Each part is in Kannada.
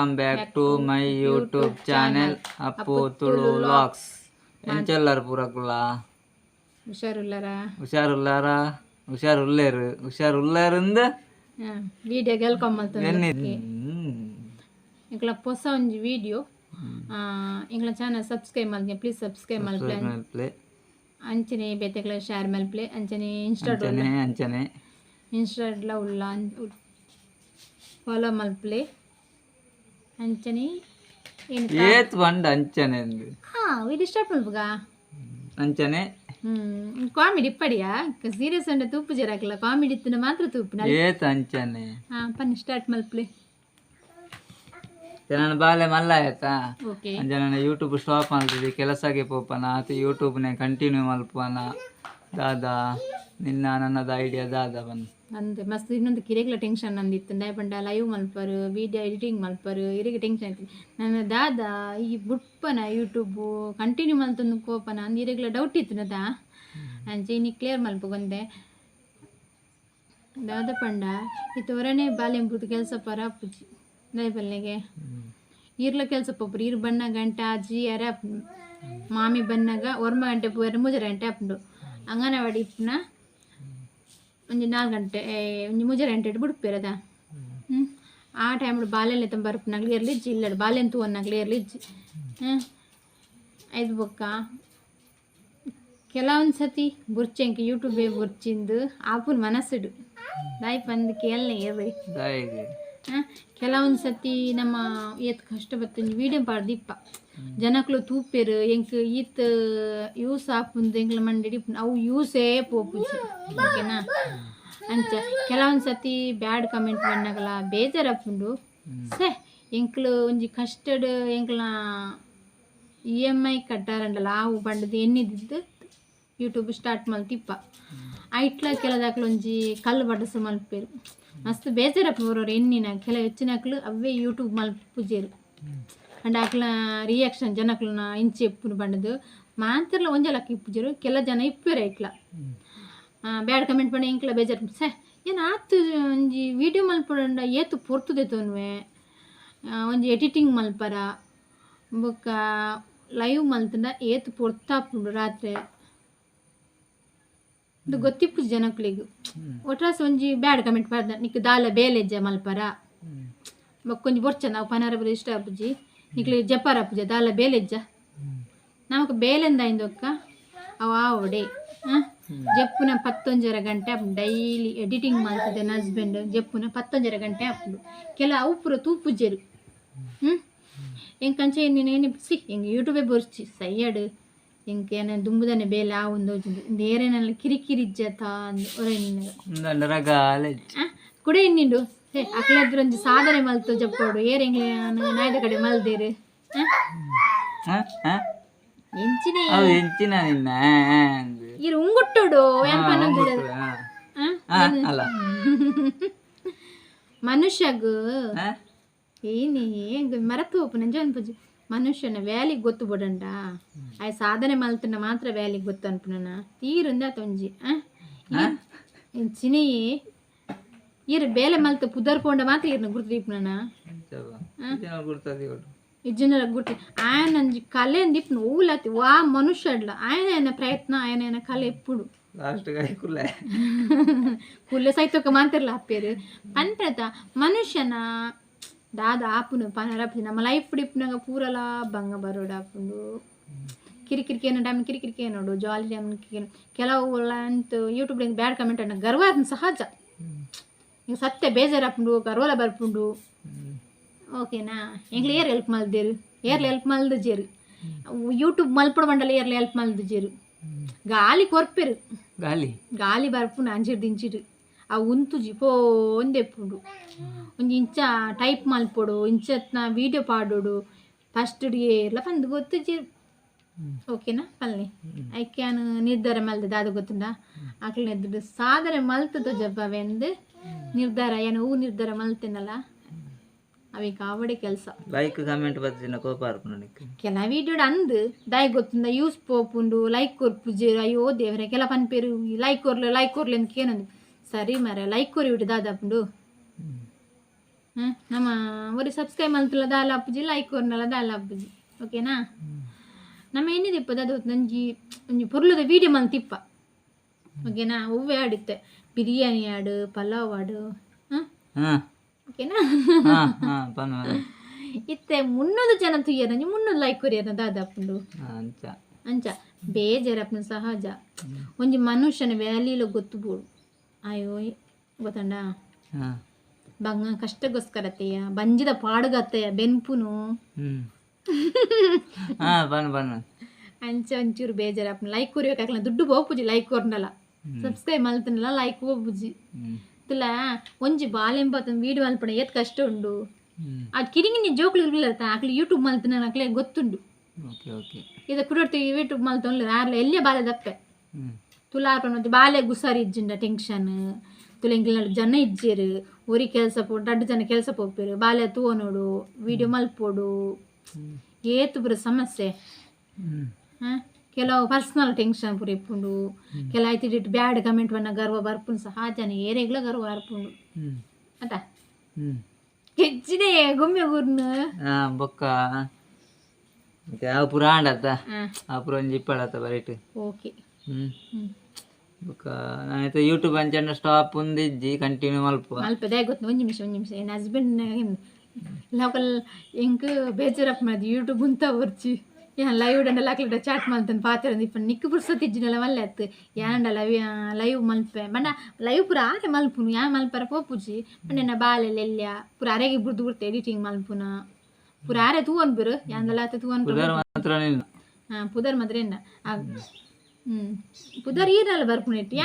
Welcome back to my YouTube channel Appu Tulu vlogs ಎಂಚೆಲ್ಲಾರು ಪೂರಕುಲ್ಲ ಹುಷಾರುಲ್ಲಾರ? ಹುಷಾರುಲ್ಲಾರ? ಹುಷಾರುಲ್ಲೇರು? ಹುಷಾರುಲ್ಲಾರಿಂದ? ವಿಡಿಯೋ ಗೆಲ್ಕೊಂಬಲ್ತ ಎನ್ನಿ ಇಂಕ್ಲ ಹೊಸ ಒಂಜಿ ವಿಡಿಯೋ ಇಂಕ್ಲ ಚಾನಲ್ ಸಬ್ಸ್ಕ್ರೈಬ್ ಮಲ್ಗೆ ಪ್ಲೀಸ್ ಸಬ್ಸ್ಕ್ರೈಬ್ ಮಲ್ಪೆ ಅಂಚನೆ ಬೇತೆಗಳ ಶೇರ್ ಮಲ್ಪ್ಲೆ ಅಂಚನೆ ಇನ್ಸ್ಟಾಡ್ ಅಂಚನೆ ಇನ್ಸ್ಟಾಡ್ಲ ಉಲ್ಲ ಫಾಲೋ ಮಲ್ಪ್ಲೆ ಅಂಚನೆ ಏತ್ ಬಂಡ ಅಂಚನೆ ಅಂದು ಹಾ ಇದು ಸ್ಟಾರ್ಟ್ ಮಲ್ಪಗ ಅಂಚನೆ. ಹ್ಮ್ ಕಾಮಿಡಿ ಇಪ್ಪಡಿಯಾ ಸೀರಿಯಸ್ ಅಂದ್ರೆ ತೂಪು ಜರಾಕಲ್ಲ ಕಾಮಿಡಿ ಇತ್ತು ಮಾತ್ರ ತೂಪು ಏತ್ ಅಂಚನೆ. ಹಾ ಪನ್ನಿ ಸ್ಟಾರ್ಟ್ ಮಲ್ಪ್ಲೆ. ಜನನ ಬಾಲೆ ಮಲ್ಲ ಆಯ್ತಾ? ನನ್ನ ಯೂಟ್ಯೂಬ್ ಸ್ಟಾಪ್ ಮಾಡ್ತಿದ್ದೆ ಕೆಲಸಕ್ಕೆ ಪೋಪನ ಆತ ಯೂಟ್ಯೂಬ್ನೇ ಕಂಟಿನ್ಯೂ ಮಲ್ಪನ ದಾದಾ ನಿನ್ನ ನನ್ನದ ಐಡಿಯಾ ದಾದಾ ಬಂದು ಅಂದೆ ಮಸ್ತ್ ಇನ್ನೊಂದು ಕಿರೆಗ್ಲ ಟೆನ್ಷನ್ ನಂದಿತ್ತು. ನೈ ಪಂಡ ಲೈವ್ ಮಲ್ಪರು ವಿಡಿಯೋ ಎಡಿಟಿಂಗ್ ಮಲ್ಪರು ಇರಿಗೆ ಟೆನ್ಷನ್ ಆಯ್ತು ನನ್ನ ದಾದ, ಈ ಬುಟ್ಪನ ಯೂಟ್ಯೂಬು ಕಂಟಿನ್ಯೂ ಮಲ್ತೊಂದು ಕೋಪನ ಅಂದ್ ಇರೆಗ್ಲ ಡೌಟ್ ಇತ್ತು ನದ ಅಂಚೆ ಇನ್ನಿ ಕ್ಲಿಯರ್ ಮಲ್ಪ ಬಂದೆ. ದಾದ ಪಂಡ ಇತ್ತು ಹೊರನೇ ಬಾಲೆಂಬುದು ಕೆಲಸ ಪರ ಅಪ್ಪುಜಿ ದಯಪಲ್ಲೆಗೆ ಇರ್ಲ ಕೆಲಸ ಪೊಬ್ರು ಇರ್ ಬಣ್ಣ ಗಂಟೆ, ಅಜ್ಜಿ, ಯಾರ ಮಾಮಿ ಬಣ್ಣಗ ಒರ್ಮ ಗಂಟೆ ಎರಡು ಮೂಜರ ಗಂಟೆ ಅಪ್ಪುಂಡು ಅಂಗನವಾಡಿ ಇಪ್ಪನ ಒಂಜಿ ನಾಲ್ಕು ಗಂಟೆ ಒಂಜಿ ಎಂಟು ಗಂಟೆ ಬಿಡ್ಪಿರದ ಹ್ಞೂ ಆ ಟೈಮ್ ಬಾಲೆಲ್ಲ ತುಂಬ ಬರ್ಪ ನಗ್ಲಿ ಇರಲಿ ಜಿಲ್ಲ ಬಾಲೆನ್ ತೂ ನಗ್ಲಿ ಇರಲಿ ಜಿ ಹ್ಞೂ ಐದು ಬೊಕ್ಕ. ಕೆಲವೊಂದು ಸತಿ ಬುರ್ಚಂಕೆ ಯೂಟ್ಯೂಬ್ ಬುರ್ಚಿಂದು ಆಪುನ ಮನಸ್ಸಿಡು. ದಾಯಿ ಪಂದು ಕೇಳನೆ ಇರ್ರಿ. ಹಾಂ ಕೆಲವೊಂದು ಸತಿ ನಮ್ಮ ಏತ್ ಕಷ್ಟ ಬರ್ತೀನಿ ವೀಡಿಯೋ ಪಾಡ್ದಿಪ್ಪ. ಜನಕ್ಲು ತೂಪೆರು ಎಂಕ್ ಈತ್ ಯೂಸ್ ಆಪುಂದು ಎಂಕ್ಲ ಮಂಡಿ ಅವು ಯೂಸೇ ಪೋಪುಜಿ. ಓಕೆನಾ ಅಂಚ ಕೆಲವೊಂದು ಸತಿ ಬ್ಯಾಡ್ ಕಮೆಂಟ್ ಬಂದಾಗಲ ಬೇಜಾರಾಪುಂಡು ಸೇ ಎಂಕ್ಲು ಒಂಜಿ ಕಷ್ಟಡ್ ಎಂಕ್ಲ ಇ ಎಂ ಐ ಕಟ್ಟಾರಂಡಲ್ಲ ಅವು ಬಂಡದು ಎನ್ನಿದ್ದು ಯೂಟ್ಯೂಬ್ ಸ್ಟಾರ್ಟ್ ಮಲ್ತಿಪ್ಪ. ಐಟ್ಲ ಕೆಲದಾಕ್ಲು ಒಂಜಿ ಕಲ್ಲು ಬಡಸ ಮಲ್ಪೇರು. ಮಸ್ತ್ ಬೇಜಾರಪ್ಪ ಬರೋರು ಎನ್ನಿನ ಕೆಲ ಹೆಚ್ಚಿನಕ್ಲು ಅವೇ ಯೂಟ್ಯೂಬ್ ಮಲ್ಪುಜೇರು. ಅಂಡ್ ಅಕ್ಲ ರಿಯಾಕ್ಷನ್ ಜನಕ್ಲನ ಇಂಚೆ ಇಪ್ಪುನು ಬಂಡದು. ಮಾತ್ರಲ ಒಂಜಲಕ್ಕ ಇಪ್ಪುಜೇರು ಕೆಲ ಜನ ಇಪ್ಪೇರು ಐಕ್ಲ ಬ್ಯಾಡ್ ಕಮೆಂಟ್ ಪಂಡ ಇಂಕ್ಲ ಬೇಜಾರು ಸೆ ಏನು ಆತು ಒಂಜಿ ವಿಡಿಯೋ ಮಲ್ಪಡ ಏತು ಪೊರ್ತುದೆ ತೋನ್ವೆ. ಒಂಜಿ ಎಡಿಟಿಂಗ್ ಮಲ್ಪರ. ಬೊಕ್ಕ ಲೈವ್ ಮಲ್ತಂಡ ಏತು ಪೊರ್ತಾಪುಂಡು ರಾತ್ರಿ. ಇದು ಗೊತ್ತಿಪ್ಪು ಜನಕ್ಲಿಗು. ಒಟ್ರಾಸ ಒಂಜಿ ಬ್ಯಾಡ್ ಕಮೆಂಟ್ ಮಾಡ್ದ ನಿಕ್ ದಾಲ ಬೇಲೆಜ್ಜ ಮಲ್ಪರ. ಬೊಕ್ಕೊಂಜಿ ಬೊರ್ಚ ನಾವು ಪನಾರ ಇಷ್ಟ ಅಪ್ಪುಜಿ ನಿಕ್ಲಿ ಜಪಾರ ಪೂಜೆ ದಾಲ ಬೇಲೆಜ್ಜ ನಮಕ್ ಬೇಲೆಂದ ಇಂದೊಕ್ಕ ಅವ ಆವಡೆ ಜಪ್ಪುನ ಪತ್ತೊಂಜರ ಗಂಟೆ ಆಪುಂಡು ಡೈಲಿ ಎಡಿಟಿಂಗ್ ಮಾಡ್ತಿದ್ದೆ ನನ್ನ ಹಸ್ಬೆಂಡ್ ಜಪ್ಪುನ ಪತ್ತೊಂಜರ ಗಂಟೆ ಅಪ್ಪುಡು ಕೆಲ ಅವುಪುರ ಪೂರ ತೂಪುಜೆರು ಹ್ಞೂ ಎಂಕಂಚ ಕಂಚೆ ಏನು ಸಿ ಎಂಗೆ ಯೂಟ್ಯೂಬೇ ಬೋರ್ಚಿ. ಸೈಯಡು. ಎಂಕ್ ಏನ ದುಂಬುದನೆ ಬೇಲೆ ಆ ಒಂದು ಬೇರೆ ಕಿರಿಕಿರಿ ಕಿರಿಕಿರಿಜ್ಜ ಅಂದು ಒರೆ ನಿನ್ನಗ ಒಂದಂಡ ರಗಾಲೆ ಕುಡೆ ಇನ್ನಿಂಡು ಹೇ ಅಕ್ಲದ್ರ ಒಂಜಿ ಸಾಧನೆ ಮಲ್ತು ಜಪ್ಪೋಡು ಏರ್ ಎಂಗ್ಲೆ ನಾಯ್ದ ಕಡೆ ಮಲ್ದೇರು ಎಂಚಿನೇ ಅದು ಹೆಂಚಿನ ನಿನ್ನ ಅಂದು. ಇರು ಉಂಗುಟ್ಟುಡು ಏನ್ ಹಾ, ಹೋಗ್ಬಿಟ್ರು, ಹಾ. ಹಾ, ಅಲ್ಲ ಮನುಷ್ಯಗು ಹಾ? ಏನಿ ಹೆಂಗ್ ಮರತು ಒಪ್ಪು ನಂಜ ಅನ್ಪುಜಿ ಮನುಷ್ಯನ ವ್ಯಾಲಿಗೆ ಗೊತ್ತು ಬಿಡಂಡ ಆಯ್ ಸಾಧನೆ ಮಲ್ತನ ಮಾತ್ರ ವ್ಯಾಲಿಗೆ ಗೊತ್ತು ಅನ್ಪುನನ ತೀರಿಂದ ತೊಂಜಿ ಚಿನಿ ಇರ್ ಬೇಲೆ ಮಲ್ತ ಪುದರ್ಕೊಂಡ ಮಾತ್ರ ಇರ್ನ ಗುರ್ತು ದೀಪ್ನನ ಚಲೋ. ಜನ ಗುರ್ತದೆ ಇವಳು. ಇಜ್ಜನರ ಗುರ್ತಿ ఆయన ಒಂಜಿ ಕಲೆ ದೀಪ್ನ ಊಲತಿ ವಾ ಮನುಷ್ಯ ಅಡ್ಲ ఆయన ఆయన ಪ್ರಯತ್ನ ఆయన ఆయన ಕಲೆ ಎಪ್ಪುಡು ಲಾಸ್ಟ್ ಕೈ ಕುಲ್ಲೆ ಕುಲ್ಲೆ ಸೈತೊಕ್ಕ ಮಾತಿರ್ಲ ಅಪ್ಪೇರು ಪಂಪೆತ ಮನುಷ್ಯನ ದಾದ ಆಪುನು ಪನರಪ್ಪಿ ನಮ್ಮ ಲೈಫ್ ಡಿಪ್ನಾಗ ಪೂರಲ ಬಂಗ ಬರೋಡು ಆಪುಂಡು ಕಿರಿಕಿರಿಕೆ ಏನೋ ಟೈಮ್ ಕಿರಿಕಿರಿಕೆ ನೋಡು ಜಾಲಿ ಟೈಮ್ ಕೆಲವು ಅಂತ ಯೂಟ್ಯೂಬ್ ಬ್ಯಾಡ್ ಕಮೆಂಟ್ ಅನ್ನ ಗರ್ವ ಆದ್ನ ಸಹಜ ಸತ್ತೆ ಸತ್ತೆ ಬೇಜಾರಾಪುಂಡು ಕರೋಲ ಬರ್ಪುಂಡು ಓಕೆನಾ ಹೆಂಗ್ಲಿ ಏರ್ ಹೆಲ್ಪ್ ಮಲ್ದೇರು ಏರ್ಲಿ ಹೆಲ್ಪ್ ಮಲ್ದಜೇರು ಯೂಟ್ಯೂಬ್ ಮಲ್ಪಡ ಮಂಡಲ ಏರ್ಲಿ ಹೆಲ್ಪ್ ಮಲ್ದಜೇರು ಗಾಲಿ ಕೊರ್ಪೆರು. ಗಾಲಿ? ಗಾಲಿ ಬರ್ಪುಂಡು ಅಂಜಿರು ದಿಂಚಿರು ಆ ಉಂತುಜಿ ಪೋಂದೆಪ್ಪುಂಡು ಒಂದು ಇಂಚ ಟೈಪ್ ಮಲ್ಪೊಡು ಇಂಚತ್ನ ವೀಡಿಯೋ ಪಾಡೋಡು. ಫಸ್ಟ್ ಏರ್ಲ ಬಂದು ಗೊತ್ತಜೇರು ಓಕೆನಾ ಪಲ್ನಿ ಐಕ್ಯಾನು ನಿರ್ಧಾರ ಮಲ್ತದ ಅದು ಗೊತ್ತುಂಡ ಆಕಳ ಸಾಧನೆ ಮಲ್ತದ ಜಬ್ಬವೆಂದು ನಿರ್ಧಾರ ಏನು ಹೂ ನಿರ್ಧಾರ ಮಲ್ತೇನಲ್ಲ? ಅವಿ ಕಾವಡೆ ಕೆಲಸ. ಲೈಕ್ ಕಮೆಂಟ್ ಬರ್ತೀನಿ ಕೋಪ ಕೆಲ ವೀಡಿಯೋಡ್ ಅಂದ್ ದಾಯ್ ಗೊತ್ತುಂದ ಯೂಸ್ ಪೋಪುಂಡು ಲೈಕ್ ಕೊರ್ಪುಜೆ ಅಯ್ಯೋ ದೇವ್ರೆ ಕೆಲ ಪನ್ಪೇರು ಲೈಕ್ ಕೊರ್ಲೆ ಲೈಕ್ ಕೊರ್ಲೆ ಅಂತ ಕೇನಂದು. ಸರಿ ಮರ ಲೈಕ್ ಕೊರಿ ಬಿಟ್ಟು ದಾದಾಪುಂಡು ಹ? ನಮ್ಮ ಒರಿ ಸಬ್ಸ್ಕ್ರೈಬ್ ಮಾಡ್ತಿಲ್ಲ ದಾಲ ಅಪ್ಪುಜಿ ಲೈಕ್ ಕೊರ್ನಲ್ಲ ದಾಲ ಅಪ್ಪುಜಿ. ಓಕೆನಾ? ನಮ್ಮ ಎಣ್ಣಿದಿಪ್ಪ ದಾದ ನಂಜಿ ಒಂಜಿ ಪೊರ್ಲುದ ವೀಡಿಯೋ ಮಲ್ತಿಪ್ಪ. ಓಕೆನಾ? ಹೂವೇ ಆಡಿತ್ತೆ. ಬಿರಿಯಾನಿ ಆಡು ಪಲಾವ್ ಆಡು ಓಕೆನಾ ಇತ್ತೆ ಮುನ್ನೂರು ಜನ ತುಯ್ಯರ ಮುನ್ನೂರು ಲೈಕ್ ಕೊರಿಯರ ದಾದಾಪುಂಡು ಅಂಚ ಬೇಜಾರಪ್ಪನ ಸಹಜ ಒಂಜಿ ಮನುಷ್ಯನ ವ್ಯಾಲ್ಯೂಲ ಗೊತ್ತುಬೋಡು ಅಯ್ಯೋ ಗೊತ್ತಂಡ ಬಂಗ ಕಷ್ಟಗೋಸ್ಕರತೆಯ ಬಂಜಿದ ಪಾಡುಗತ್ತೆಯ ಬೆನ್ಪುನು ಅಂಚ ಒಂಚೂರು ಬೇಜಾರಪ್ಪನ ಲೈಕ್ ಕೊರಿಯೋಕಾಗಲ್ಲ ದುಡ್ಡು ಬೋಪುಜಿ ಲೈಕ್ ಕೊರ್ನಲ್ಲ ಸಬ್ಸ್ಕ್ರೈಬ್ ಮಲ್ತನಲ್ಲ ಲೈಕ್ ಹೋಗ್ಬುಜಿ ಹ್ಮ್. ಒಂಜಿ ಒಂಜಿ ಬಾಲೆಂಬತ್ತ ವೀಡಿಯೋ ಮಲ್ಪಣ ಏತ್ ಕಷ್ಟ ಉಂಡು? ಆ ಅದು ಕಿರಿಂಗಿ ನೀ ಜೋಕ್ಲು ಇರ್ಲಿಲ್ಲ ಆಕ್ಲಿ ಯೂಟ್ಯೂಬ್ ಮಲ್ತನ ಆಕ್ಲೆ ಗೊತ್ತುಂಡು. ಇದು ಕುಡೋಡ್ತಿ ಯೂಟ್ಯೂಬ್ ಮಲ್ತೊಂಡ್ಲ ಯಾರ್ಲ ಎಲ್ಲೇ ಬಾಲೆ ದಪ್ಪೆ ತುಲಾರ್ಪಣ ಮತ್ತೆ ಬಾಲೆ ಗುಸಾರಿ ಇಜ್ಜಿಂಡ ಟೆನ್ಷನ್ ತುಲ ಇಂಗ್ಲ ಜನ ಇಜ್ಜೇರು. ಒರಿ ಕೆಲಸ ಪೋ ದಡ್ಡ ಜನ ಕೆಲಸ ಪೋಪೇರು ಬಾಲೆ ತೂವನೋಡು ವಿಡಿಯೋ ಮಲ್ಪೋಡು. ಪೋಡು ಏತು ಬರ ಸಮಸ್ಯೆ ಹ? ಕೆಲವು ಪರ್ಸ್ನಲ್ ಟೆನ್ಷನ್ ಪುರಿಪ್ಪುಂಡು ಕೆಲ ಆಯ್ತು ಬ್ಯಾಡ್ ಕಮೆಂಟ್ ವನ್ನ ಗರ್ವ ಬರ್ಪುಂಡು ಸಹಜನ ಏರೆಗ್ಲ ಗರ್ವ ಬರ್ಪುಂಡು. ಹ್ಮ್. ಕೆಜ್ಜಿದೆ ಗೊಮ್ಮೆ ಗುರ್ನ. ಬೊಕ್ಕ. ಯಾವ ಪುರಾಣ ಅತ್ತ? ಆ. ಪುರ ಒಂಜಿ ಇಪ್ಪಡತ್ತ ಬರೀಟ್. ಓಕೆ. ಬೊಕ್ಕ. ನಾನೈತೆ ಯೂಟ್ಯೂಬ್ ಅಂಚಂಡ ಸ್ಟಾಪ್ ಉಂದಿಜ್ಜಿ ಕಂಟಿನ್ಯೂ ಮಲ್ಪ ಮಲ್ಪ ದೇ ಗೊತ್ತು ಒಂದು ನಿಮಿಷ ಒಂದು ನಿಮಿಷ. ಏನು ಹಸ್ಬೆಂಡ್ ಲೋಕಲ್ ಎಂಕ್ ಬೇಜಾರಪ್ಪ ಮಾಡಿದ್ ಯೂಟ್ಯೂಬ್ ಅಂತ ಬರ್ಚಿ. ಯಾನ್ ಲೈವ್ ಡಂಡ ಲಾಕ್ಲಿಡ ಚಾಟ್ ಮಾಡ್ತಾನೆ ಪಾತ್ರ ಇಪ್ಪ ನಿಕ್ಕು ಪುರ್ಸತ್ ಇಜ್ಜಿನಲ್ಲ ಮಲ್ಲೆ ಅತ್ತು ಯಾಂಡ ಲೈವ್ ಲೈವ್ ಮಲ್ಪೆ ಬಣ್ಣ ಲೈವ್ ಪುರ ಆರೆ ಮಲ್ಪುನು ಯಾ ಮಲ್ಪರ ಪೋಪುಜಿ ಬಣ್ಣ ಬಾಲೆ ಎಲ್ಯ ಪುರ ಅರೆಗೆ ಬುಡ್ದು ಬಿಡ್ತೆ ಎಡಿಟಿಂಗ್ ಮಲ್ಪುನ ಪುರ ಆರೆ ತೂವನ್ ಬಿರು ಯಾಂದಲ ಆತ ತೂವನ್ ಪುದರ್ ಮಾತ್ರ ನಿನ್ನ ಹಾಂ ಪುದರ್ ಮಾತ್ರ ಎನ್ನ ಹ್ಞೂ ಪುದರ್ ಈರಲ್ಲ ಬರ್ಪುನ ಇಟ್ಟು ಯಾ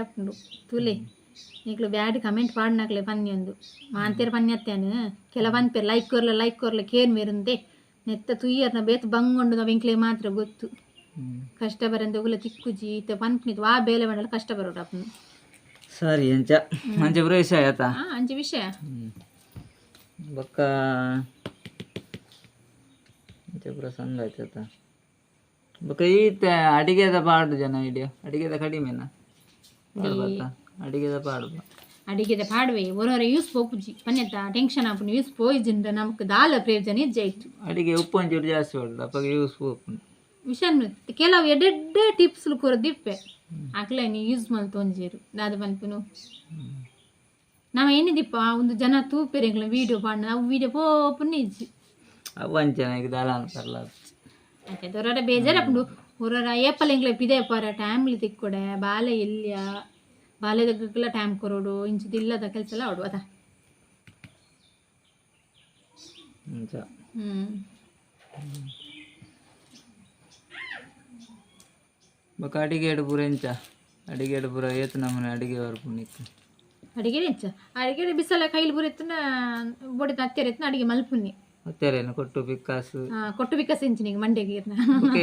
ಆಪುಂಡು ಎಂಕ್ ನೀಕ್ಲು ಬ್ಯಾಡ್ ಕಮೆಂಟ್ ಪಾಡ್ನಾಕ್ಲೆ ಪನ್ನಿ ಒಂದು. ಮಾಂತೇರ್ ಪನ್ನಿ ಅತ್ತೇನು. ಕೆಲ ಪೇರ್ ಲೈಕ್ ಕೊರ್ಲ ಲೈಕ್ ಕೊರ್ಲ ಕೇರ್ ಮೇರುಂದೆ ನೆತ್ತ ತುಯ್ಯರ್ನ ಬೇತ್ ಬಂಗೊಂಡು ನಾವು ಇಂಕ್ಲೆ ಮಾತ್ರ ಗೊತ್ತು. ಕಷ್ಟ ಬರಂದ ಉಗುಲ ತಿಕ್ಕುಜಿ ಇತ್ತ ಪನ್ಪನಿತ್ ವಾ ಬೇಲೆ ಮಾಡಲು ಕಷ್ಟ ಬರೋಡು ಅಪ್ಪನು ಸರಿ ಎಂಚ ಬರೋ ವಿಷಯ ಆಯ್ತಾ? ಹಾಂ ಅಂಚೆ ವಿಷಯ. ಬಕ್ಕ ಅಂಚೆ ಬರೋ ಸಂದ ಆಯ್ತಾ ಆಯ್ತಾತ. ಬೊಕ್ಕ ಈತ ಅಡಿಗೆದ ಪಾಡು ಜನ ವಿಡಿಯೋ ಅಡಿಗೆದ ಕಡಿಮೆನಾ? ಅಡಿಗೆದ ಪಾಡು. ಅಡಿಗೆದ ಪಾಡುವೆ. ಒರೊರ ಯೂಸ್ ಪೋಪುಜಿ ಪನ್ನೆತ್ತ ಟೆನ್ಷನ್ ಆಪುನು ಯೂಸ್ ಪೋಯಿಜಿಂದ ನಮಕ್ ದಾಲ ಪ್ರಯೋಜನ ಇಜ್ಜಾಯ್ತು ಅಡಿಗೆ ಉಪ್ಪು ಒಂಚೂರು ಜಾಸ್ತಿ ಹೊಡ್ದು ಯೂಸ್ ಪೋಪು ವಿಷನ್ ಕೆಲವು ಎಡ್ಡೆಡ್ಡೆ ಟಿಪ್ಸ್ಲು ಕೊರದಿಪ್ಪೆ ಆಕ್ಲೆ ನೀ ಯೂಸ್ ಮಲ್ ತೊಂಜೇರು ದಾದ ಪನ್ಪುನು ನಾವ ಏನಿದಿಪ್ಪ ಒಂದು ಜನ ತೂಪೆರೆಗಳ ವೀಡಿಯೋ ಪಾಡ ನಾವು ವೀಡಿಯೋ ಪೋಪುನ ಇಜ್ಜಿ. ಅವು ಅಂಚನ ಈಗ ದಾಲ ಅಂತಾರಲ್ಲ ಅದು. ಆಯ್ತು ಬೇಜಾರು ಬೇಜಾರಪ್ಪುಂಡು ಹೊರರ ಏಪಲ್ ಎಂಗ್ಲ ಪಿದೆ ಪಾರ ಟೈಮ್ಲಿ ತಿಕ್ಕೊಡೆ ಬಾಲೆ ಇಲ್ಯ. ಬಾಲೆದಕ್ಕೆಲ್ಲ ಟೈಮ್ ಕೊರೋಡು ಇಂಚಿದ ಇಲ್ಲದ ಕೆಲಸ ಎಲ್ಲ ಆಡು ಅದ ಹ್ಮ್. ಬೊಕ್ಕ ಅಡಿಗೆ ಎಡಬುರ ಎಂಚ. ಅಡಿಗೆ ಎಡಬುರ ಏತು ನಮ್ಮನೆ ಅಡಿಗೆ ಬರ್ಪುಣಿತ್ತು ಅಡಿಗೆ ಎಂಚ? ಅಡಿಗೆ ಬಿಸಲ ಕೈಲಿ ಬುರಿತ್ತನ ಬೊಡಿತ ಅತ್ತೆರೆ ಎತ್ತನ ಅಡಿಗೆ ಮಲ್ಪುನಿ ಅತ್ತೆರೇನು ಕೊಟ್ಟು ಬಿಕ್ಕಾಸು. ಕೊಟ್ಟು ಬಿಕ್ಕಾಸು ಇರ್ನ ಬೊಕ್ಕ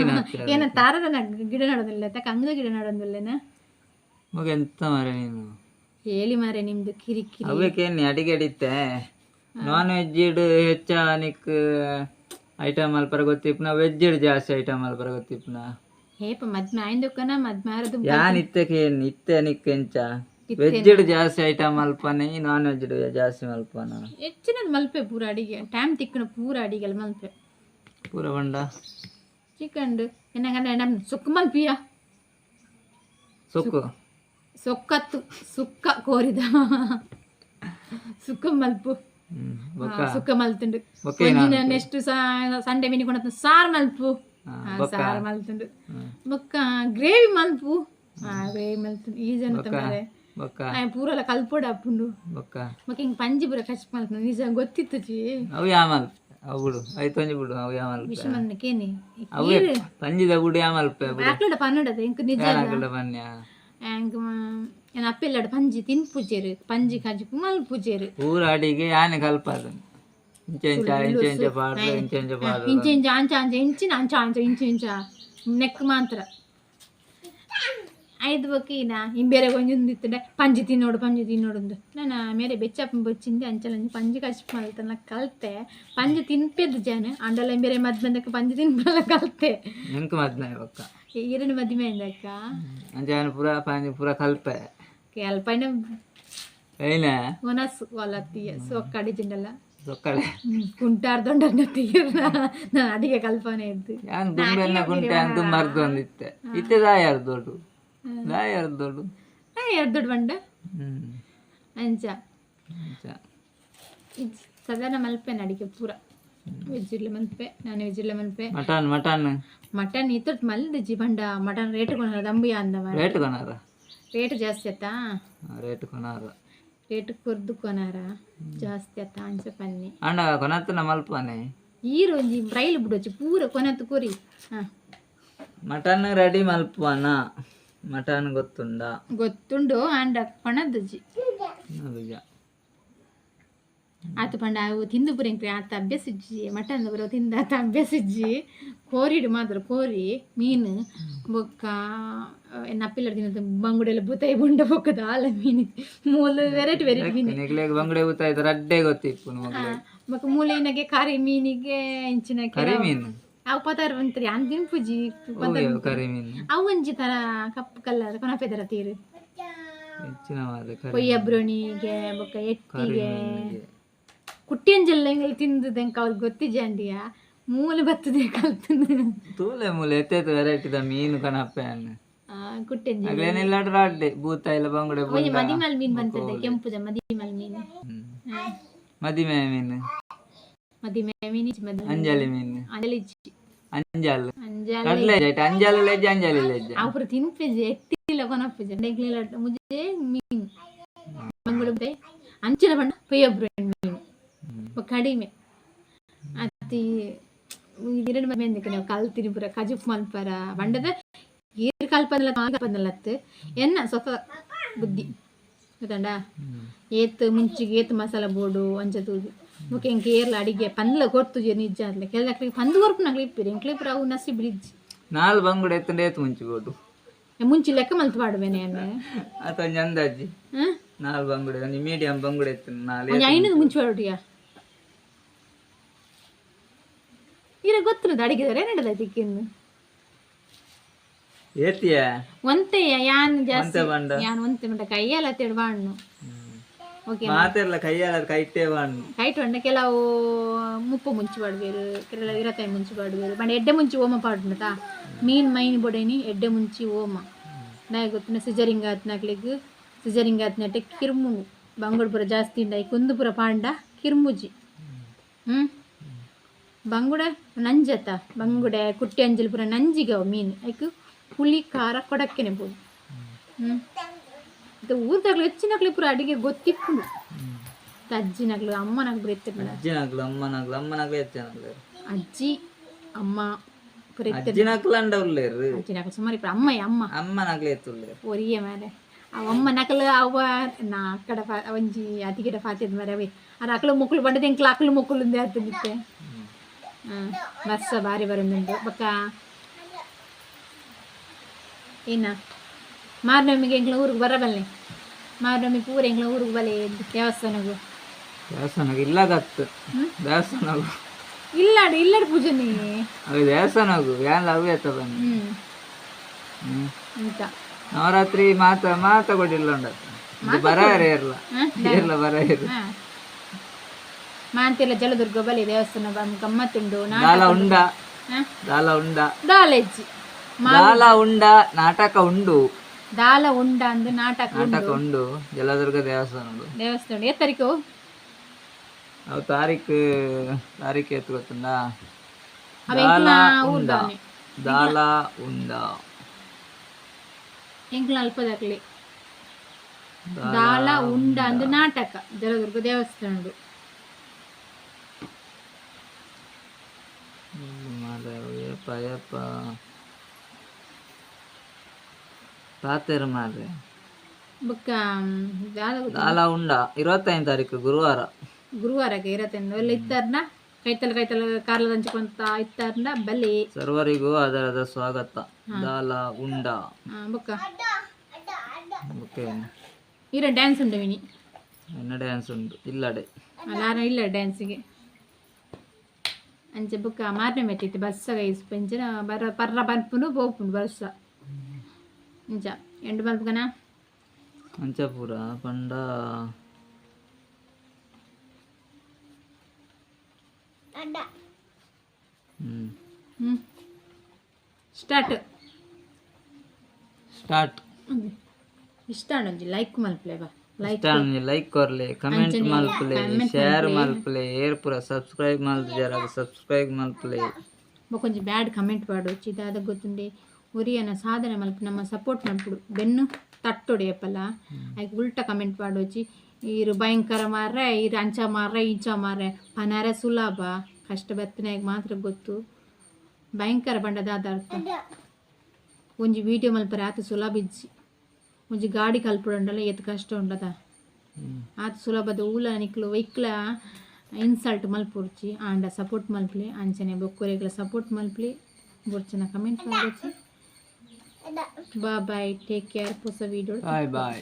ಏನು ತಾರದ ಗಿಡ ನಡೋದಿಲ್ಲ ತಕ್ಕ ಅಂಗದ ಗಿಡ ನಡೋದಿಲ್ಲನ ಮಗ ಎಂತ ಮಾರೆ ನೀನು? ಹೇಳಿ ಮಾರೆ ನಿಮ್ದು ಕಿರಿಕಿರಿ. ಕಿರಿ ಅವಕ್ಕೇನು ಅಡಿಗೆ ಅಡಿತ್ತೆ ನಾನ್ ವೆಜ್ ಇಡು ಹೆಚ್ಚ ನಿಕ್ ಐಟಮ್ ಅಲ್ಪರ ಗೊತ್ತಿಪ್ನ ವೆಜ್ ಇಡು ಜಾಸ್ತಿ ಐಟಮ್ ಅಲ್ಪರ ಗೊತ್ತಿಪ್ನ ಹೇಪ ಮದ್ ಆಯ್ದಕ್ಕನ ಮದ್ ಮಾರದು ಯಾನ್ ಇತ್ತಕ್ಕೆ ಇತ್ತೆ ನಿಕ್ ಎಂಚ? ವೆಜ್ ಇಡು ಜಾಸ್ತಿ ಐಟಮ್ ಅಲ್ಪನೆ ನಾನ್ ವೆಜ್ ಇಡು ಜಾಸ್ತಿ ಮಲ್ಪನ ಹೆಚ್ಚಿನ ಮಲ್ಪೆ ಪೂರ ಅಡಿಗೆ ಟೈಮ್ ತಿಕ್ಕನ ಪೂರ ಅಡಿಗೆಲ್ಲ ಮಲ್ಪೆ. ಪೂರ ಬಂಡ ಚಿಕನ್ ನಮ್ ಸುಕ್ಕ ಮಲ್ಪಿಯ. ಸೊಕ್ಕು. ಸೊಕ್ಕತ್ತು ಸುಕ್ಕ ಕೋರಿದ. ಸುಕ್ಕ ಮಲ್ಪು. ಸುಕ್ಕ ಮಲ್ತುಂಡು. ನೆಕ್ಸ್ಟ್ ಸಂಡೆ ಮಿನಿ ಕೊಡ ಸಾರ್ ಮಲ್ಪು. ಸಾರು ಮಲ್ತುಂಡು. ಬೊಕ್ಕ ಗ್ರೇವಿ ಮಲ್ಪು. ಗ್ರೇವಿ ಮಲ್ತುಂಡು. ಈ ಜನ ಬೊಕ್ಕ ಪೂರಲ ಕಲ್ಪೋಡ ಅಪ್ಪುಂಡು ಮಕ್ಕ ಹಿಂಗೆ ಪಂಜಿ ಪೂರ ಕಚ್ ಮಲ್ತು ನಿಜ ಗೊತ್ತಿತ್ತು ಜಿ ಅವು ಯಾಮಲ್ ಅವು ಬಿಡು. ಐತೊಂಜಿ ಬಿಡು. ಅವು ಯಾಮಲ್ ವಿಷ ಮನ್ನಕೇನಿ ಅವೇ ಪಂಜಿದ ಗುಡಿ ಯಾಮಲ್ಪೆ ಬಿಡು. ಆಕ್ಲಡ ಪನ್ನಡದ ಇಂಕ ಪಂಜಿ ತಿನ್ ಪೂಜೆರು ಏನ್ ಪಂಜಿ ಕಾಜಿ ಮಲ್ಪುಜೇರು ಊರ ಅಡಿಗೆ ಆನೆ ಕಲ್ಪದ ಇಂಚೆ ಇಂಚ ಇಂಚೆ ಇಂಚೆ ಪಾಡ್ರೆ ಇಂಚೆ ಇಂಚೆ ಪಾಡ್ರೆ ಇಂಚ ಇಂಚ ಅಂಚ ಅಂಚ ಇಂಚಿನ ಅಂಚ ಅಂಚ ಇಂಚ ಇಂಚ ನೆಕ್ ಮಾತ್ರ. ಐದು ಬಕ್ಕೀನ ಇಂಬೇರೆ ಕೊಂಚ ಪಂಜಿ ತಿನ್ನೋಡು ಪಂಜಿ ತಿನ್ನೋಡು ನಾನು ಮೇರೆ ಬೆಚ್ಚಪ್ಪ ಬಚ್ಚಿಂದೆ ಅಂಚಲ ಪಂಜಿ ಕಷ್ಟ ಮಲ್ತನ ಕಲ್ತೆ. ಪಂಜಿ ತಿನ್ಪೆದ್ದು ಜನ. ಅಂಡಲ್ಲ ಬೇರೆ ಮದ್ ಬಂದಕ್ಕೆ ಪಂಜಿ ತಿನ್ಬಲ್ಲ ಕಲ್ತೆ. ನಿಂಕ రెండు మధ్యమైంది అక్క అంటే ఆయన పూరా పని పూరా కలిపా కలిపైన అయినా మన వాళ్ళ తీయ సొక్కడి జిండల సొక్కడే కుంటారు దొండ తీయరు ನಾನು ಅಡಿಗೆ ಕಲ್ಪನೆ ಇದ್ದು ಯಾನ್ ದುಂಬೆಲ್ಲ ಗುಂಟೆ ಅಂತ ಮರ್ದೊಂದು ಇತ್ತೆ ಇತ್ತೆ ದಾಯಾರು ದೊಡ್ಡು ದಾಯಾರು ದೊಡ್ಡು ದಾಯಾರು ದೊಡ್ಡು ಬಂಡ ಅಂಚ ಸದಾ ಮಲ್ಪೇನೆ ಅಡಿಗೆ ಪೂರ ವೆಜ್ ಇಲ್ಲ ಮಲ್ಪೆ ನಾನ್ ವೆಜ್ ಇಲ್ಲ ಮಲ್ಪೆ ಮಟನ್ ಮಟನ್ ಮಟನ್ ಇತ್ತು ಮಲ್ದಜ್ಜಿ ಬಂಡ ಮಟನ್ ರೇಟ್ ಕೊನಾರ ದಂಬಿ ಅಂದ ರೇಟ್ ಕೊನಾರ ರೇಟ್ ಜಾಸ್ತಿ ಆಯ್ತಾ ರೇಟ್ ಕೊನಾರ ರೇಟ್ ಕುರ್ದು ಕೊನಾರ ಜಾಸ್ತಿ ಆಯ್ತ ಅಂಚ ಪನ್ನಿ ಅಂಡ ಕೊನತ್ತನ ಮಲ್ಪನೆ ಈರು ಒಂಜಿ ಬ್ರೈಲ್ ಬಿಡೋಚಿ ಪೂರ ಕೊನತ್ತು ಕುರಿ ಹಾ ಮಟನ್ ರೆಡಿ ಮಲ್ಪನ ಮಟನ್ ಗೊತ್ತುಂಡ ಗೊತ್ತುಂಡು ಅಂಡ ಕೊಣದಜ್ಜಿ ನಿಜ. ಆತ ಪಂಡ ಅವು ತಿಂದು ಪುರಿಂಕ್ರಿ ಆತ ಅಭ್ಯಸಿಜ್ಜಿ ಮಟನ್ ಬರೋ ತಿಂದ ಆತ ಅಭ್ಯಸಿಜ್ಜಿ. ಕೋರಿಡು ಮಾತ್ರ ಕೋರಿ ಮೀನು ಬೊಕ್ಕ ನಪ್ಪಿಲ್ಲ ತಿನ್ನದು ಬಂಗುಡೆಲ್ಲ ಬೂತಾಯಿ ಬುಂಡ ಬೊಕ್ಕದ ಆಲ ಮೀನು. ಮೂಲ ವೆರೈಟಿ ವೆರೈಟಿ ಮೀನು. ಬಂಗುಡೆ ಊತಾಯ್ತು ರಡ್ಡೆ ಗೊತ್ತಿಪ್ಪು ಮಗ್ಲೆ ಬೊಕ್ಕ ಮೂಲಿನಗೆ ಕಾರಿ ಮೀನಿಗೆ ಇಂಚಿನ ಕರಿ ಮೀನು. ಅವು ಪದಾರ್ ಬಂತ್ರಿ ಅನ್ ಪೂಜಿ ಕರಿ ಮೀನು. ಅವು ಒಂಜಿ ತರ ಕಪ್ಪು ಕಲರ್ ಪೊನಪೆದೆರ ತೀರ್ ಕೊಯ್ಯ ಬ್ರೋಣಿಗೆ ಬೊಕ್ಕ ಎಟ್ಟಿಗೆ. ಕುಟ್ಟಿಯಂಜೆಲ್ಲ ಹಿಂಗೆ ತಿಂದದಂಕ ಅವ್ರಿಗೆ ಗೊತ್ತಿಜಂಡಿಯ ಮೂಲೆ ಬರ್ತದೆ ಕಲ್ತಂದು ತೂಲೆ ಮೂಲೆ ಎತ್ತೈತು ವೆರೈಟಿದ ಮೀನು ಕಣಪ್ಪೆ ಅನ್ನ ಕುಟ್ಟಿಯಂಜಿ ಅಗ್ಲೇನಿಲ್ಲ ರಾಡ್ಡೆ ಭೂತ ಇಲ್ಲ ಬಂಗುಡೆ ಒಂಜಿ ಬುಂಡ ಮದಿಮಲ್ ಮೀನ್ ಬಂತದೆ ಕೆಂಪುದ ಮದಿಮಲ್ ಮೀನು ಹ್ಮ್. ಹಾ. ಮದಿಮೆ ಮೀನು ಮದಿಮೆ ಮೀನ್ ಇಚ್ಚಿ ಮದಿ ಅಂಜಲಿ ಮೀನು ಅಂಜಲಿಚ್ಚಿ ಅಂಜಲ್ ಅಂಜಲ್ ಕಡ್ಲೆ ಜೈಟ್ ಅಂಜಲ್ ಲೆಜ್ಜ ಅಂಜಲಿ ಲೆಜ್ಜ ಅವ್ರು ತಿನ್ಪಿಜೆ ಎಟ್ಟಿಲ್ಲ ಕೊನಪಿಜೆ ಡೆಗ್ಲಿಲ್ಲ ಮುಜೆ ಮೀನು ಮಂಗುಳುಬೆ ಅಂಚಿನ ಬಣ್ಣ ಪೊಯ್ಯೊಬ್ರು ಮೀನು ಬೊಕ್ಕ ಕಡಿಮೆ. ಅತಿ ಎರಡು ಎಂದಕ್ಕೆ ನಾವು ಕಲ್ತಿನಿ ಪುರ ಕಜುಪ್ ಮಲ್ಪರ ಬಂಡದ ಏರ್ ಕಲ್ಪನಲ್ಲ ಕಲ್ಪನಲ್ಲತ್ತು ಎನ್ನ ಸ್ವಲ್ಪ ಬುದ್ಧಿ. ಗೊತ್ತಂಡ ಏತ್ ಮುಂಚಿಗೆ ಏತ್ ಮಸಾಲ ಬೋಡು ಅಂಚದೂದು ಮುಖ ಎಂಕ್ ಏರ್ಲ ಅಡಿಗೆ ಪಂದ್ಲ ಕೊಡ್ತುಜೆ ನಿಜ ಅದ್ಲೆ. ಕೆಲ್ದಕ್ಲಿಗೆ ಪಂದು ಕೊರ್ಪು ನಾ ಕ್ಲಿಪ್ಪಿರಿ ಎಂಕ್ಲಿ ಪುರ ಅವು ನಸಿ ಬಿಡಿಜ್ ನಾಲ್ ಬಂಗುಡೆ ಎತ್ತಂಡೆ ಮುಂಚಿ ಬೋಡು ಮುಂಚೆ ಲೆಕ್ಕ ಮಲ್ತು ಪಾಡುವೇನೆ ಅನ್ನ ಅಥವಾ ಅಂದಾಜಿ. ನಾಲ್ ಬಂಗುಡೆ ಮೀಡಿಯಂ ಬಂಗುಡೆ ಎತ್ತ ನಾಲ್. ಐನದು ಮುಂಚೆ ಪಾಡುಡಿಯ ಇರ ಗೊತ್ತಿರೋದು ಅಡಿಗೆದಾರೆ ನಡೆದ ಇಕ್ಕಿಂದು ಏತಿಯ? ಒಂತೆ ಯಾನ್ ಜಾಸ್ತಿ? ಬಂಡ. ಯಾನ್ ಒಂತೆ ಮಂಡ ಕೈಯಲ್ಲ ತಿಡ್ಬಾಣ್ಣು ಓಕೆ ಮಾತೆಲ್ಲ ಕೈಯಲ್ಲ ಕೈಟೇ ಬಾಣ್ಣು ಕೈಟ್ ಹೊಂಡ ಕೆಲವು ಮುಪ್ಪು ಮುಂಚಿ ಬಾಡ್ಬೇರು ಕೆಲವು ಇರತಾಯಿ ಮುಂಚಿ ಬಾಡ್ಬೇರು. ಬಂಡ ಎಡ್ಡೆ ಮುಂಚಿ ಓಮ ಪಾಡ್ನತಾ? ಮೀನ್ ಮೈನ್ ಬೊಡೇನಿ ಎಡ್ಡೆ ಮುಂಚಿ ಓಮ. ನಾ ಗೊತ್ತಿನ ಸಿಜರಿಂಗ್ ಆತ್ನಾಕ್ಲಿಗ್ ಸಿಜರಿಂಗ್ ಆತ್ನಟ್ಟೆ ಕಿರ್ಮು ಬಂಗೋಡ್ಪುರ ಜಾಸ್ತಿ ಇಂಡ ಈ ಕುಂದುಪುರ ಪಾಂಡ ಕಿರ್ಮುಜಿ. ಹ್ಮ್? ಬಂಗುಡೆ ನಂಜತ ಬಂಗುಡೆ ಕುಟ್ಟಿ ಅಂಜಲ್ ಪುರ ನಂಜಿಗ ಅವು ಮೀನು. ಐಕ್ ಹುಳಿ ಖಾರ ಕೊಡಕ್ಕೆನೆ ಬೋದು. ಹ್ಮ್. ಇದು ಊರ್ದಾಗ್ಲು ಹೆಚ್ಚಿನಾಗ್ಲಿ ಪೂರ ಅಡಿಗೆ ಗೊತ್ತಿಪ್ಪುಂಡು. ಅಜ್ಜಿನಾಗ್ಲು ಅಮ್ಮನಾಗ್ಲು ಪುರ ಎತ್ತಿರ್ಲಿಲ್ಲ ಅಜ್ಜಿನಾಗ್ಲು ಅಮ್ಮನಾಗ್ಲು ಅಮ್ಮನಾಗ್ಲು ಎತ್ತನಾಗ್ಲು ಅಜ್ಜಿ ಅಮ್ಮ ಪುರ ಎತ್ತಿರ್ ಅಜ್ಜಿನಾಗ್ಲು ಅಂಡವ್ಲೇರು ಅಜ್ಜಿನಾಗ್ಲು ಸುಮಾರು ಇಪ್ಪ ಅಮ್ಮ ಅಮ್ಮ. ಅಮ್ಮನಾಗ್ಲೇ ಎತ್ತುಲ್ಲೇರು ಒರಿಯ ಮೇಲೆ ಅವ ಅಮ್ಮ ನಕಲು ಅವ ನಾ ಫಾ ಒಂಜಿ ಅತಿಗಿಡ ಫಾತಿದ್ ಮರ ಅವೆ. ಅರ ಅಕ್ಲು ಮುಕ್ಕಳು ಬಂಡದ ಎಂಕ್ಲು ಅಕ್ಲು ಮುಕ್ಕಳು ಉಂದೆ ಆತದಿತ್ತೆ ಹಾಂ ಬಸ್ಸ ಬಾರಿ ಬರೋದುಂಟು ಬಕ್ಕ? ಏನ? ಮಾರ್ನವಮಿಗೆ ಎಂಕ್ಲ ಊರಿಗೆ ಬರಬಲ್ಲೆ ಮಾರ್ನವಮಿ ಪೂರ ಎಂಕ್ಲ ಊರಿಗೆ ಬಲೆ ದೇವಸ್ಥಾನಗೂ? ದೇವಸ್ಥಾನಕ್ಕೆ ಇಲ್ಲ ಗತ್ತು ದೇವಸ್ಥಾನಗು. ಇಲ್ಲಾಡು ಇಲ್ಲ ಪೂಜೆ ನೀ ಅವು ದೇವಸ್ಥಾನಗು ಯಾನ್ ಲವ್ಯ ಎತ್ತ ಬನ್ನಿ. ಅಂತ ನವರಾತ್ರಿ ಮಾತ ಮಾತ ಕೊಡಿಲ್ಲ ಉಂಡ ಬರ ಇರ್ಲ. ಇರ್ಲ ಬರ ಇರು ಹಾಂ ಮಾಂತೆಲ್ಲ ಜಲದುರ್ಗ ಬಲೆ ದೇವಸ್ಥಾನ ಬ- ಗಮ್ಮತ್ತುಂಡು ನಾ ದಾಲ ಉಂಡ ಹಾಂ ದಾಲ ಉಂಡ ದಾಲೆಜ್ಜಿ ದಾಲ ಉಂಡ ನಾಟಕ ಉಂಡು ದಾಲ ಉಂಡ ಅಂದ್ರೆ ನಾಟಕ ನಾಟಕ ಉಂಡು ಜಲದುರ್ಗ ದೇವಸ್ಥಾನಗಳು ದೇವಸ್ಥಾನ ಎ ತಾರೀಕು ಅವು ತಾರೀಕು ತಾರೀಕು ಎತ್ತು ಗೊತ್ತುಂಡ ಅವ ದಾಲ ಎಂಕ್ಲ ಉಂಡ ಊರ್ದಾನೆ ದಾಲ ಉಂಡ ಎಂಕ್ಲ ಅಲ್ಪದಾಗ್ಲಿ ದಾಲ ಉಂಡ ಅಂದ್ರೆ ನಾಟಕ ಜಲದುರ್ಗ ದೇವಸ್ಥಾನದು ಮಾರ್ರೆ, ಯಪ್ಪ ಯಪ್ಪ ಪಾತೆರು ಮಾರ್ರೆ ಬೊಕ್ಕ ದಾಲ ಉಂಡ. ಇರುವತ್ತೈದು ತಾರೀಕು ಗುರುವಾರ. ಗುರುವಾರಕ್ಕೆ ಇರತ್ತೆ ಎಲ್ಲ ಇತ್ತಾರ್ನ? ಕೈತಲ್ ಕೈತಲ್ ಕಾರ್ಲ ಹಂಚ್ಕೊಂತ ಇತ್ತಾರ್ನ? ಬಲಿ ಸರ್ವರಿಗೂ ಅದರದ ಸ್ವಾಗತ. ದಾಲ ಉಂಡ. ಬೊಕ್ಕ. ಓಕೆ ಇರ ಡ್ಯಾನ್ಸ್ ಉಂಡು ವಿನಿ? ಎನ್ನ ಡ್ಯಾನ್ಸ್ ಉಂಟು. ಇಲ್ಲಡೆ. ಅಲಾರ ಇಲ್ಲ ಡ್ಯಾನ್ಸಿಗೆ ಅಂಚೆ ಬುಕ್ಕ ಮಾರನೆ ಮೆಟ್ಟಿತ್ತು ಬಸ್ಸಾಗ ಇಸ್ ಪಂಚನ ಬರ ಪರ್ರ ಪನ್ಪುನು ಪೋಪುಂಡು ಬಸ್ಸ ನಿಜ ಎಂಡು ಮಲ್ಪಗನ ಅಂಚ ಪೂರ ಪಂಡ ಹ್ಮ್ ಹ್ಞೂ ಸ್ಟಾರ್ಟ್ ಸ್ಟಾರ್ಟ್ ಇಷ್ಟ ಒಂಜಿ ಲೈಕ್ ಮಲ್ಪ್ಲೆ ಬಾ ఇష్టాన్ని లైక్ కొరలే కమెంట్ మల్పులే షేర్ సబ్స్క్రైబ్ సబ్స్క్రైబ్ కొంచెం ಬ್ಯಾಡ್ ಕಮೆಂಟ್ ಮಾಡು ಚಿದಾದ ಗೊತ್ತುಂಡೆ. ಒರಿಯನ ಸಾಧನೆ ಮಲ್ಪ ನಮ್ಮ ಸಪೋರ್ಟ್ ಮಾಡ್ಬಿಡು ಬೆನ್ನು ತಟ್ಟೊಡೆಯಪ್ಪಲ್ಲ ಅದಕ್ಕೆ ಉಲ್ಟ ಕಮೆಂಟ್ ಮಾಡೋಚಿ ಇರು ಭಯಂಕರ ಮಾರ್ರೆ ಇರು ಅಂಚ ಮಾರ್ರೆ ಇಂಚ ಮಾರ್ರೆ. ಪನಾರ ಸುಲಭ. ಕಷ್ಟ ಬೆತ್ತನೆಗೆ ಮಾತ್ರ ಗೊತ್ತು. ಭಯಂಕರ ಬಂಡದಾದ ಅರ್ಥ. ಒಂಜಿ ವಿಡಿಯೋ ಮಲ್ಪ ರಾತ್ರಿ ಸುಲಭ ಇಜ್ಜಿ. ಒಂಜಿ ಗಾಡಿ ಕಲ್ಪುಡಂಡಲ್ಲ ಎತ್ ಕಷ್ಟ ಉಂಡದ ಆತ ಸುಲಭದ ಊಲ ನಿಕ್ಲು ವೈಕ್ಲ ಇನ್ಸಲ್ಟ್ ಮಲ್ಪುರ್ಚಿ, ಆಂಡ ಸಪೋರ್ಟ್ ಮಲ್ಪ್ಲಿ, ಅಂಚನೆ ಬೊಕ್ಕುರೆಗ್ಲ ಸಪೋರ್ಟ್ ಮಲ್ಪ್ಲಿ. ಬುರ್ಚನ ಕಮೆಂಟ್ ಮಾಡ್ಬೇಕು ಬಾ ಬಾಯ್ ಟೇಕ್ ಕೇರ್ ಪುಸ ವಿಡಿಯೋ ಬಾಯ್ ಬಾಯ್